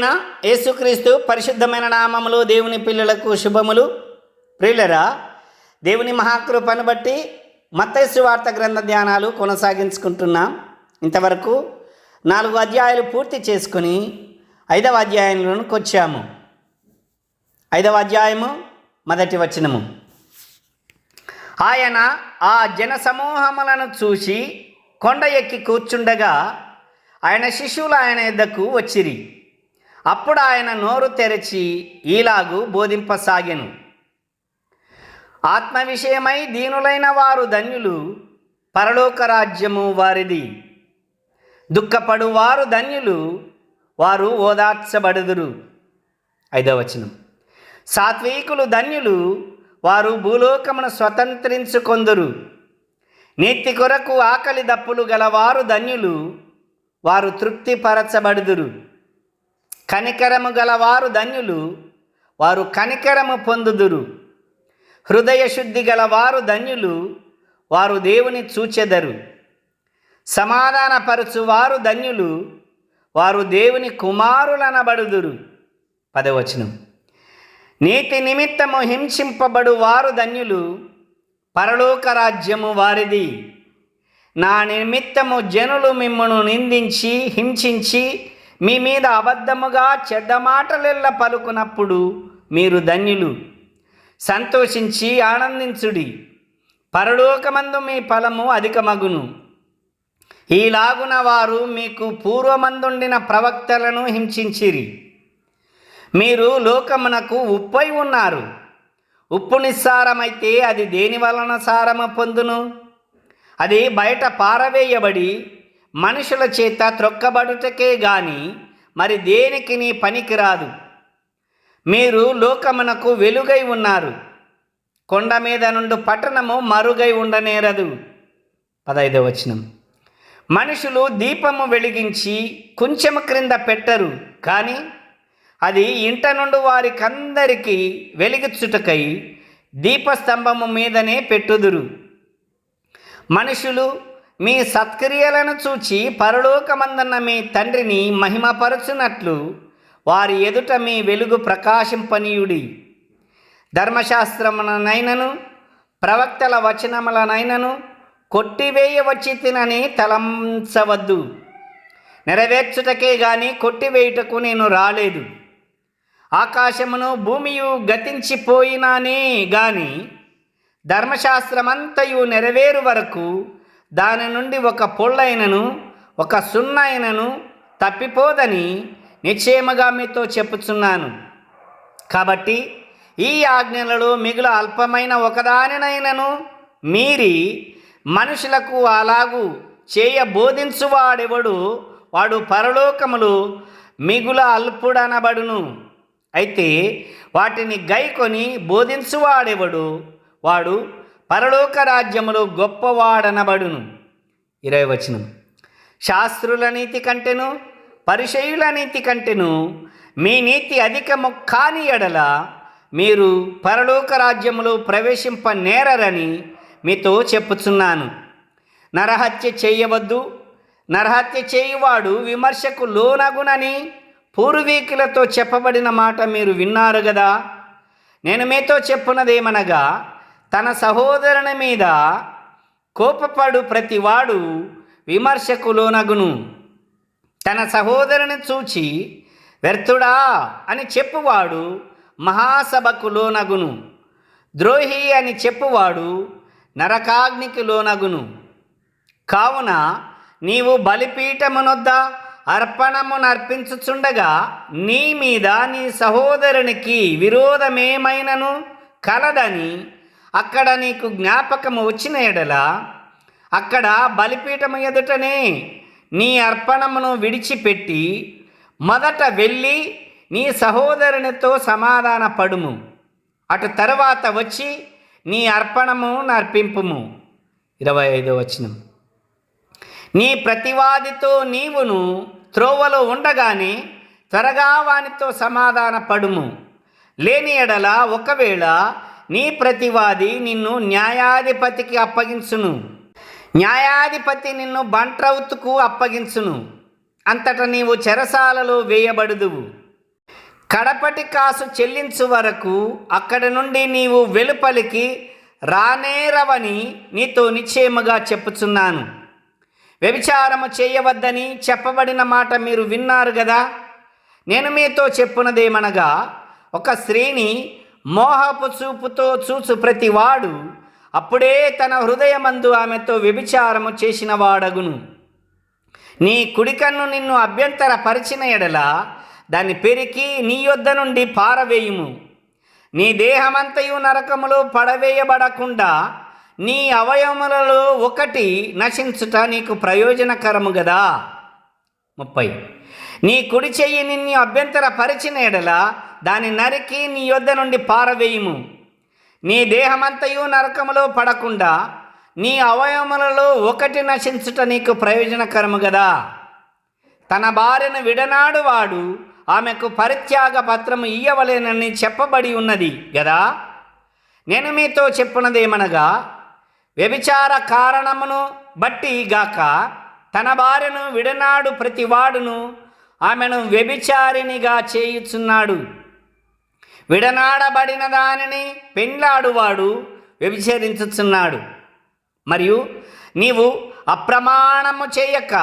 అయిన యేసుక్రీస్తు పరిశుద్ధమైన నామములు దేవుని పిల్లలకు శుభములు. ప్రియులరా దేవుని మహాకృపను బట్టి మత్తైసు వార్త గ్రంథ ధ్యానాలు కొనసాగించుకుంటున్నాం. ఇంతవరకు నాలుగు అధ్యాయాలు పూర్తి చేసుకుని ఐదవ అధ్యాయంలోనికి వచ్చాము. ఐదవ అధ్యాయము మొదటి వచనము. ఆయన ఆ జన సమూహములను చూసి కొండ ఎక్కి కూర్చుండగా ఆయన శిష్యులు ఆయన యొద్దకు వచ్చిరి. అప్పుడు ఆయన నోరు తెరచి ఈలాగు బోధింపసాగెను. ఆత్మ విషయమై దీనులైన వారు ధన్యులు పరలోక రాజ్యము వారిది. దుఃఖపడు వారు ధన్యులు వారు ఓదార్చబడుదురు. ఐదవ వచనం. సాత్వికులు ధన్యులు వారు భూలోకమును స్వతంత్రించుకొందురు. నీతి కొరకు ఆకలి దప్పులు గలవారు ధన్యులు వారు తృప్తిపరచబడుదురు. కనికరము గలవారు ధన్యులు వారు కనికరము పొందుదురు. హృదయ శుద్ధి గలవారు ధన్యులు వారు దేవుని చూచెదరు. సమాధానపరచు వారు ధన్యులు వారు దేవుని కుమారులనబడుదురు. పదవచనం. నీతి నిమిత్తము హింసింపబడు వారు ధన్యులు పరలోక రాజ్యము వారిది. నా నిమిత్తము జనులు మిమ్మను నిందించి హింసించి మీ మీద అబద్ధముగా చెడ్డ మాటలెల్ల పలుకున్నప్పుడు మీరు ధన్యులు. సంతోషించి ఆనందించుడి. పరలోకమందు మీ ఫలము అధికమగును. ఈలాగున వారు మీకు పూర్వమందుండిన ప్రవక్తలను హింసించిరి. మీరు లోకమునకు ఉప్పై ఉన్నారు. ఉప్పు నిస్సారమైతే అది దేని వలన సారము పొందును? అది బయట పారవేయబడి మనుషుల చేత త్రొక్కబడుటకే గాని మరి దేనికి నీ పనికిరాదు. మీరు లోకమునకు వెలుగై ఉన్నారు. కొండ మీద నుండి పట్టణము మరుగై ఉండనేరదు. పదైదవ వచనం. మనుషులు దీపము వెలిగించి కొంచెము క్రింద పెట్టరు. కానీ అది ఇంట నుండి వారికందరికీ వెలిగించుటకై దీపస్తంభము మీదనే పెట్టుదురు. మనుషులు మీ సత్క్రియలను చూచి పరలోకమందన్న మీ తండ్రిని మహిమపరచునట్లు వారి ఎదుట మీ వెలుగు ప్రకాశింపనీయుడి. ధర్మశాస్త్రములనైనను ప్రవక్తల వచనములనైనను కొట్టివేయవచ్చి తినని తలంచవద్దు. నెరవేర్చుటకే గాని కొట్టివేయుటకు నేను రాలేదు. ఆకాశమును భూమియు గతించిపోయినానే గాని ధర్మశాస్త్రమంతయు నెరవేరు వరకు దాని నుండి ఒక పొళ్ళైనను ఒక సున్నైనను తప్పిపోదని నిశ్చయముగా మీతో చెప్పుచున్నాను. కాబట్టి ఈ ఆజ్ఞలలో మిగుల అల్పమైన ఒకదానినైనను మీరి మనుషులకు అలాగు చేయ బోధించువాడెవడు వాడు పరలోకములు మిగుల అల్పుడనబడును. అయితే వాటిని గైకొని బోధించువాడెవడు? వాడు పరలోక రాజ్యములో గొప్పవాడనబడును. ఇరవై వచనం. శాస్త్రుల నీతి కంటెను పరిచయుల నీతి కంటెను మీ నీతి అధికము కాని ఎడల మీరు పరలోక రాజ్యములో ప్రవేశింప నేరరని మీతో చెప్పుచున్నాను. నరహత్య చేయవద్దు. నరహత్య చేయువాడు విమర్శకు లోనగునని పూర్వీకులతో చెప్పబడిన మాట మీరు విన్నారు కదా నేను మీతో చెప్పున్నదేమనగా తన సహోదరుని మీద కోపపడు ప్రతివాడు విమర్శకులోనగును. తన సహోదరుని చూచి వ్యర్థుడా అని చెప్పువాడు మహాసభకు లోనగును ద్రోహి అని చెప్పువాడు నరకాగ్నికి లోనగును కావున నీవు బలిపీఠమునొద్ద అర్పణము నర్పించుచుండగా నీ మీద నీ సహోదరునికి విరోధమేమైనను కలదని అక్కడ నీకు జ్ఞాపకము వచ్చిన ఎడల అక్కడ బలిపీఠము ఎదుటనే నీ అర్పణమును విడిచిపెట్టి మొదట వెళ్ళి నీ సహోదరునితో సమాధాన పడుము అటు తర్వాత వచ్చి నీ అర్పణము నర్పింపుము. ఇరవై ఐదో వచనం. నీ ప్రతివాదితో నీవును త్రోవలో ఉండగానే త్వరగా వానితో సమాధాన పడుము లేని ఎడల ఒకవేళ నీ ప్రతివాది నిన్ను న్యాయాధిపతికి అప్పగించును. న్యాయాధిపతి నిన్ను బంట్రౌత్కు అప్పగించును. అంతట నీవు చెరసాలలో వేయబడుదువు. కడపటి కాసు చెల్లించు వరకు అక్కడి నుండి నీవు వెలుపలికి రానేరవని నీతో నిశ్చయముగా చెప్పుచున్నాను. వ్యభిచారము చేయవద్దని చెప్పబడిన మాట మీరు విన్నారు కదా నేను మీతో చెప్పున్నదేమనగా ఒక స్త్రీని మోహపు చూపుతో చూచు ప్రతివాడు అప్పుడే తన హృదయమందు ఆమెతో వ్యభిచారము చేసిన వాడగును. నీ కుడికన్ను నిన్ను అభ్యంతర పరిచిన ఎడల దాన్ని పెరికి నీ యొద్ద నుండి పారవేయుము. నీ దేహమంతయు నరకములో పడవేయబడకుండా నీ అవయవములలో ఒకటి నశించుట నీకు ప్రయోజనకరము గదా? ముప్పై. నీ కుడి చెయ్యి నిన్ను అభ్యంతర పరిచిన ఎడల దాని నరికి నీ యొద్ద నుండి పారవేయుము. నీ దేహమంతయు నరకములో పడకుండా నీ అవయవములలో ఒకటి నశించుట నీకు ప్రయోజనకరము కదా తన భార్యను విడనాడు వాడు ఆమెకు పరిత్యాగ పత్రము ఇయ్యవలేనని చెప్పబడి ఉన్నది గదా. నేను మీతో చెప్పినదేమనగా వ్యభిచార కారణమును బట్టి గాక తన భార్యను విడనాడు ప్రతివాడును ఆమెను వ్యభిచారినిగా చేయుచున్నాడు. విడనాడబడిన దానిని పెండ్లాడువాడు వ్యభిచరించుచున్నాడు. మరియు నీవు అప్రమాణము చేయక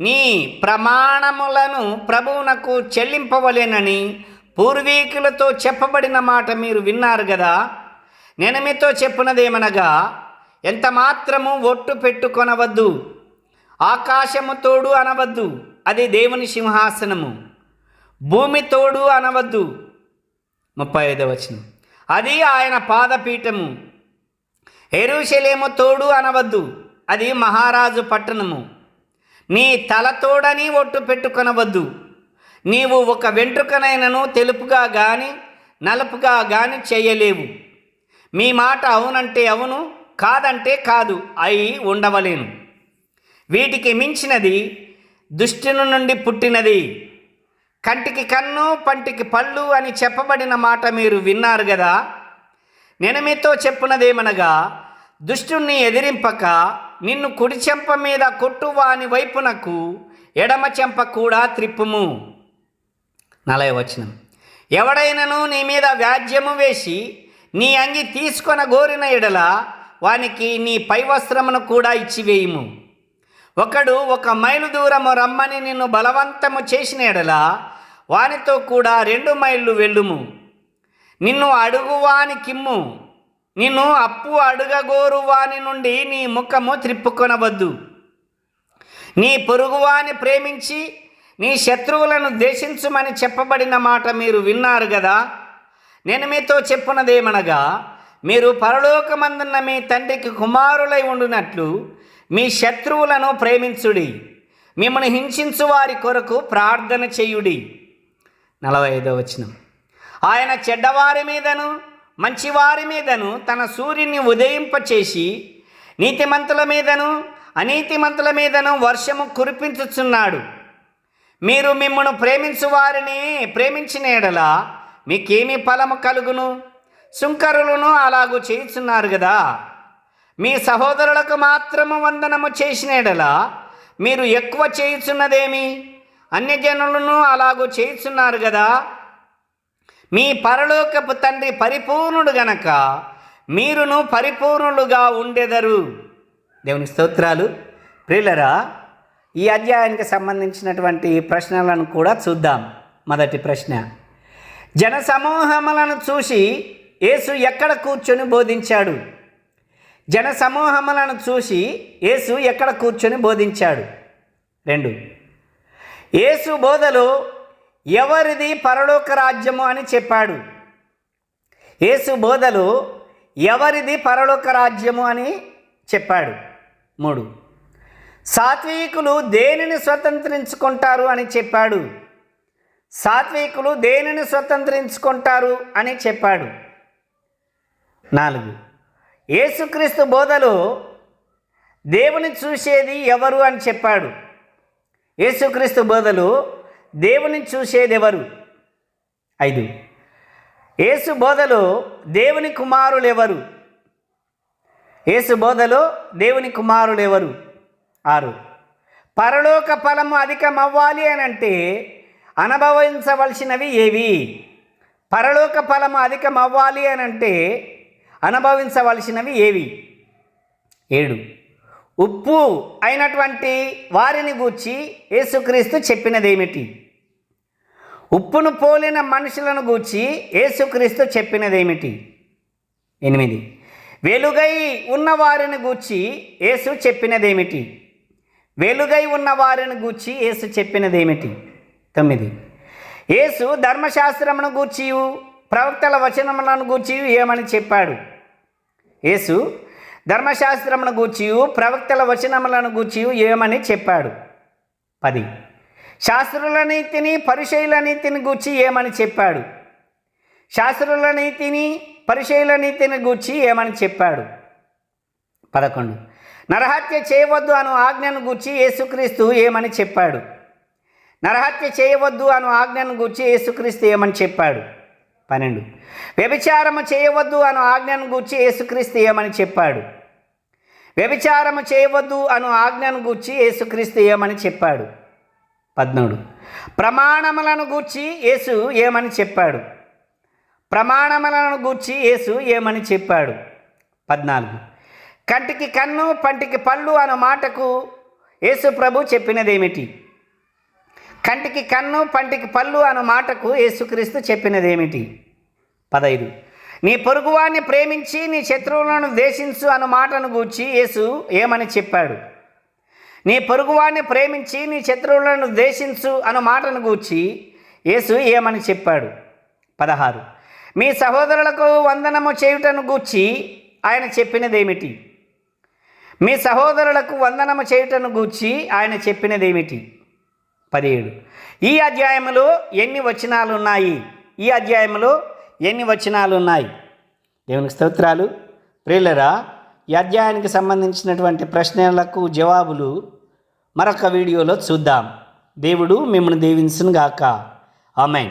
నీ ప్రమాణములను ప్రభువునకు చెల్లింపవలేనని పూర్వీకులతో చెప్పబడిన మాట మీరు విన్నారు కదా నేను మీతో చెప్పినదేమనగా ఎంత మాత్రము ఒట్టు పెట్టుకొనవద్దు ఆకాశము తోడు అనవద్దు అది దేవుని సింహాసనము. భూమి తోడు అనవద్దు ముప్పై ఐదవ వచనం. అది ఆయన పాదపీఠము. ఎరుషలేము తోడు అనవద్దు. అది మహారాజు పట్టణము. నీ తల తోడని ఒట్టు పెట్టుకొనవద్దు. నీవు ఒక వెంట్రుకనైనను తెలుపుగా గాని నలుపుగా గాని చేయలేవు. మీ మాట అవునంటే అవును కాదంటే కాదు అయి ఉండవలేను. వీటికి మించినది దుష్టుని నుండి పుట్టినది. కంటికి కన్ను పంటికి పళ్ళు అని చెప్పబడిన మాట మీరు విన్నారు కదా నేను మీతో చెప్పున్నదేమనగా దుష్టుణ్ణి ఎదిరింపక నిన్ను కుడి చెంప మీద కొట్టు వాని వైపునకు ఎడమ చెంప కూడా త్రిప్పుము. నలయ వచనం. ఎవడైనను నీ మీద వ్యాజ్యము వేసి నీ అంగి తీసుకొన గోరిన ఎడల వానికి నీ పై వస్త్రమును కూడా ఇచ్చివేయుము. ఒకడు ఒక మైలు దూరము రమ్మని నిన్ను బలవంతము చేసిన ఎడలా వానితో కూడా రెండు మైళ్ళు వెళ్ళుము. నిన్ను అడుగువాని కిమ్ము. నిన్ను అప్పు అడుగగోరు వాని నుండి నీ ముఖము త్రిప్పుకొనవద్దు. నీ పొరుగువాని ప్రేమించి నీ శత్రువులను దేశించుమని చెప్పబడిన మాట మీరు విన్నారు కదా నేను మీతో చెప్పున్నదేమనగా మీరు పరలోకమందున్న మీ తండ్రికి కుమారులై ఉండునట్లు మీ శత్రువులను ప్రేమించుడి. మిమ్మల్ని హింసించు వారి కొరకు ప్రార్థన చేయుడి. నలభై ఐదో వచనం. ఆయన చెడ్డవారి మీదను మంచివారి మీదను తన సూర్యుని ఉదయింపచేసి నీతిమంతుల మీదను అనీతిమంతుల మీదను వర్షము కురిపించుచున్నాడు. మీరు మిమ్మను ప్రేమించు వారిని ప్రేమించిన ఎడల మీకేమి ఫలము కలుగును? సుంకరులను అలాగూ చేయుచున్నారు కదా మీ సహోదరులకు మాత్రము వందనము చేసినడలా మీరు ఎక్కువ చేయుచున్నదేమి? అన్యజనులను అలాగూ చేయుచున్నారు కదా మీ పరలోకపు తండ్రి పరిపూర్ణుడు గనక మీరును పరిపూర్ణులుగా ఉండెదరు. దేవుని స్తోత్రాలు. ప్రియులరా ఈ అధ్యాయానికి సంబంధించినటువంటి ప్రశ్నలను కూడా చూద్దాం. మొదటి ప్రశ్న. జన సమూహములను చూసి యేసు ఎక్కడ కూర్చొని బోధించాడు? జన సమూహములను చూసి యేసు ఎక్కడ కూర్చొని బోధించాడు? రెండు. యేసు బోధలో ఎవరిది పరలోక రాజ్యము అని చెప్పాడు. యేసు బోధలు ఎవరిది పరలోక రాజ్యము అని చెప్పాడు. మూడు. సాత్వికులు దేనిని స్వతంత్రించుకుంటారు అని చెప్పాడు? సాత్వికులు దేనిని స్వతంత్రించుకుంటారు అని చెప్పాడు? నాలుగు. యేసుక్రీస్తు బోధలో దేవుని చూసేది ఎవరు అని చెప్పాడు. యేసుక్రీస్తు బోధలు దేవుని చూసేది ఎవరు? ఐదు. యేసు బోధలో దేవుని కుమారులు ఎవరు? యేసు బోధలో దేవుని కుమారులు ఎవరు? ఆరు. పరలోక ఫలము అధికమవ్వాలి అని అంటే అనుభవించవలసినవి ఏవి? పరలోక ఫలము అధికం అవ్వాలి అని అంటే అనుభవించవలసినవి ఏవి? ఏడు. ఉప్పు అయినటువంటి వారిని గూర్చి యేసుక్రీస్తు చెప్పినదేమిటి? ఉప్పును పోలిన మనుషులను గూర్చి యేసుక్రీస్తు చెప్పినదేమిటి? ఎనిమిది. వెలుగై ఉన్నవారిని గూర్చి యేసు చెప్పినదేమిటి? వెలుగై ఉన్నవారిని గూర్చి యేసు చెప్పినదేమిటి? తొమ్మిది. యేసు ధర్మశాస్త్రమును గూర్చి ప్రవక్తల వచనములను గూర్చి ఏమని చెప్పాడు? యేసు ధర్మశాస్త్రమును గూర్చి ప్రవక్తల వచనములను గూర్చి ఏమని చెప్పాడు? పది. శాస్త్రుల నీతిని పరిశైల నీతిని గూర్చి ఏమని చెప్పాడు? శాస్త్రుల నీతిని పరిశైల నీతిని గూర్చి ఏమని చెప్పాడు? పదకొండు. నరహత్య చేయవద్దు అను ఆజ్ఞను గూర్చి యేసుక్రీస్తు ఏమని చెప్పాడు? నరహత్య చేయవద్దు అను ఆజ్ఞను గూర్చి యేసుక్రీస్తు ఏమని చెప్పాడు? పన్నెండు. వ్యభిచారము చేయవద్దు అను ఆజ్ఞను గూర్చి యేసుక్రీస్తు ఏమని చెప్పాడు? వ్యభిచారము చేయవద్దు అను ఆజ్ఞను గూర్చి యేసుక్రీస్తు ఏమని చెప్పాడు? పద్మూడు. ప్రమాణములను గూర్చి యేసు ఏమని చెప్పాడు? ప్రమాణములను గూర్చి యేసు ఏమని చెప్పాడు? పద్నాలుగు. కంటికి కన్ను పంటికి పళ్ళు అను మాటకు యేసు ప్రభు చెప్పినదేమిటి? కంటికి కన్ను పంటికి పళ్ళు అను మాటకు యేసుక్రీస్తు చెప్పినదేమిటి? పదైదు. నీ పొరుగువాన్ని ప్రేమించి నీ శత్రువులను దేశించు అను మాటను గూర్చి యేసు ఏమని చెప్పాడు? నీ పొరుగువాన్ని ప్రేమించి నీ శత్రువులను దేశించు అను మాటను గూర్చి యేసు ఏమని చెప్పాడు? పదహారు. మీ సహోదరులకు వందనము చేయుటను గూర్చి ఆయన చెప్పినదేమిటి? మీ సహోదరులకు వందనము చేయుటను గూర్చి ఆయన చెప్పినదేమిటి? పదిహేడు. ఈ అధ్యాయంలో ఎన్ని వచనాలు ఉన్నాయి ఈ అధ్యాయంలో ఎన్ని వచనాలు ఉన్నాయి దేవునికి స్తోత్రాలు. ప్రియులరా ఈ అధ్యాయానికి సంబంధించినటువంటి ప్రశ్నలకు జవాబులు మరొక వీడియోలో చూద్దాం. దేవుడు మిమ్మల్ని దీవించును గాక ఆమెన్.